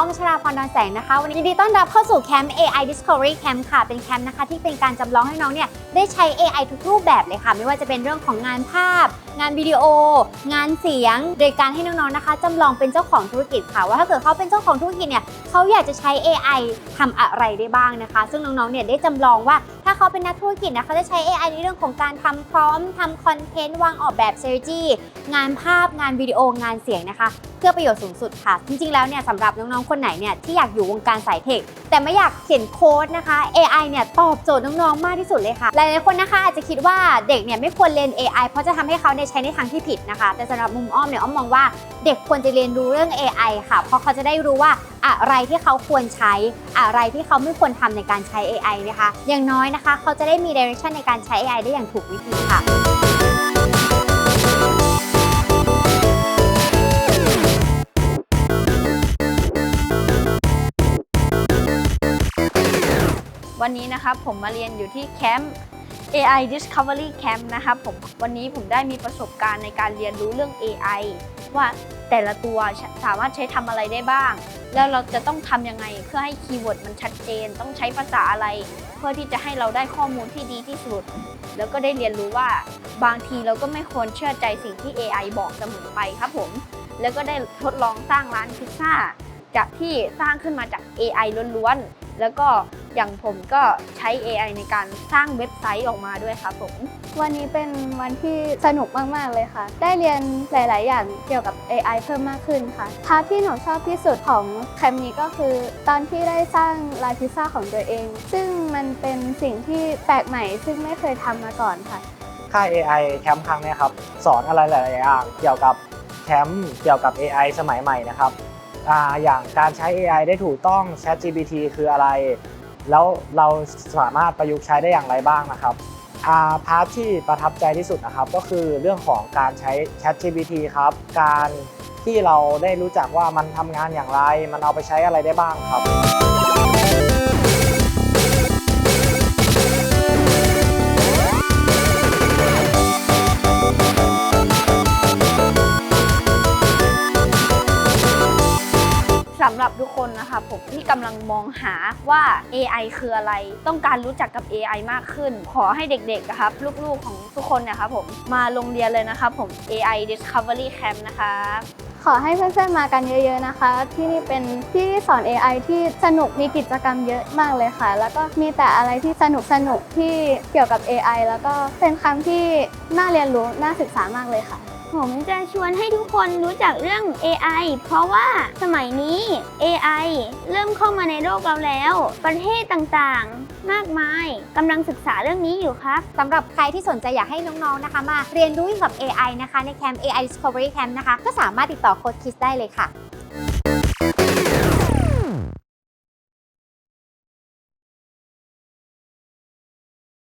อ้อมชราพรดอนแสงนะคะ วันนี้ยินดีต้อนรับเข้าสู่แคมป์ AI Discovery Camp ค่ะ เป็นแคมป์นะคะที่เป็นการจำลองให้น้องเนี่ยได้ใช้ AI ทุกรูปแบบเลยค่ะ ไม่ว่าจะเป็นเรื่องของงานภาพงานวิดีโอ งานเสียง โดยการให้น้องๆนะคะจำลองเป็นเจ้าของธุรกิจค่ะ ว่าถ้าเกิดเขาเป็นเจ้าของธุรกิจเนี่ยเขาอยากจะใช้ AI ทำอะไรได้บ้างนะคะ ซึ่งน้องๆเนี่ยได้จำลองว่าถ้าเขาเป็นนักธุรกิจนะเขาจะใช้ AI ในเรื่องของการทำพร้อมทำคอนเทนต์วางออกแบบ strategy งานภาพงานวิดีโองานเสียงนะคะ เพื่อประโยชน์สูงสุดค่ะ จริงๆแล้วเนี่ยสำหรับน้องๆคนไหนเนี่ยที่อยากอยู่วงการสายเทคแต่ไม่อยากเขียนโค้ดนะคะ AI เนี่ยตอบโจทย์น้องๆ มากที่สุดเลยค่ะ หลายๆ คนนะคะอาจจะคิดว่าเด็กเนี่ยไม่ควรเรียน AI เพราะจะทำให้เขาเนี่ยใช้ในทางที่ผิดนะคะ แต่สำหรับมุมอ้อมเนี่ยอ้อมมองว่าเด็กควรจะเรียนรู้เรื่อง AI ค่ะ เพราะเขาจะได้รู้ว่าอะไรที่เขาควรใช้ อะไรที่เขาไม่ควรทำในการใช้ AI นะคะ อย่างน้อยนะคะ เขาจะได้มี direction ในการใช้ AI ได้อย่างถูกวิธีค่ะ วันนี้นะครับผมมาเรียนอยู่ที่แคมป์ AI Discovery Camp นะครับผมวันนี้ผมได้มีประสบการณ์ในการเรียนรู้เรื่อง AI ว่าแต่ละตัวสามารถใช้ทำอะไรได้บ้าง แล้วเราจะต้องทำยังไงเพื่อให้คีย์เวิร์ดมันชัดเจน ต้องใช้ภาษาอะไร เพื่อที่จะให้เราได้ข้อมูลที่ดีที่สุด แล้วก็ได้เรียนรู้ว่าบางทีเราก็ไม่ควรเชื่อใจสิ่งที่ AI บอกเสมอไปครับผม แล้วก็ได้ทดลองสร้างร้านพิซซ่าจากที่สร้างขึ้นมาจาก AI ล้วนๆ แล้วก็ อย่างผมก็ใช้ AI ในการสร้างเว็บไซต์ออกมาด้วยครับผม วันนี้เป็นวันที่สนุกมาก ๆ เลยค่ะ ได้เรียนหลาย ๆ อย่างเกี่ยวกับ AI เพิ่มมากขึ้นค่ะพาร์ทที่หนูชอบที่สุดของแคมป์นี้ก็คือ ตอนที่ได้สร้างลายพิซซ่าของตัวเอง ซึ่งมันเป็นสิ่งที่แปลกใหม่ ซึ่งไม่เคยทำมาก่อนค่ะค่าย AI แคมป์ครั้งนี้ครับ สอนอะไรหลาย ๆ อย่างเกี่ยวกับแคมป์เกี่ยวกับ AI สมัยใหม่นะครับออย่างการใช้ AI ได้ถูกต้อง ChatGPT คืออะไร แล้วเราสามารถประยุกต์ใช้ได้อย่างไรบ้างนะครับอ่าพาร์ทที่ประทับใจที่สุดนะครับ ก็คือเรื่องของการใช้ ChatGPT ครับ การที่เราได้รู้จักว่ามันทำงานอย่างไร มันเอาไปใช้อะไรได้บ้างครับำหรับทุกคนนะคะ ผมที่กำลังมองหาว่า AI คืออะไร ต้องการรู้จักกับ AI มากขึ้น ขอให้เด็กๆนะครับ ลูกๆของทุกคนนะครับผมมาโรงเรียนเลยนะครับผม AI Discovery Camp นะครับขอให้เพื่อนๆมากันเยอะ ๆนะคะ ที่นี่เป็นที่สอน AI ที่สนุกมีกิจกรรมเยอะมากเลยค่ะ แล้วก็มีแต่อะไรที่สนุกสนุกที่เกี่ยวกับ AI แล้วก็เป็นคำที่น่าเรียนรู้น่าศึกษามากเลยค่ะ ผมจะชวนให้ทุกคนรู้จักเรื่อง AI เพราะว่าสมัยนี้ AI เริ่มเข้ามาในโลกเราแล้ว ประเทศต่างๆ มากมายกำลังศึกษาเรื่องนี้อยู่ครับสำหรับใครที่สนใจอยากให้น้องๆนะคะ มาเรียนรู้เกี่ยวกับ AI นะคะ ในแคมป์ AI Discovery Camp นะคะ ก็สามารถติดต่อโค้ดคิสได้เลยค่ะ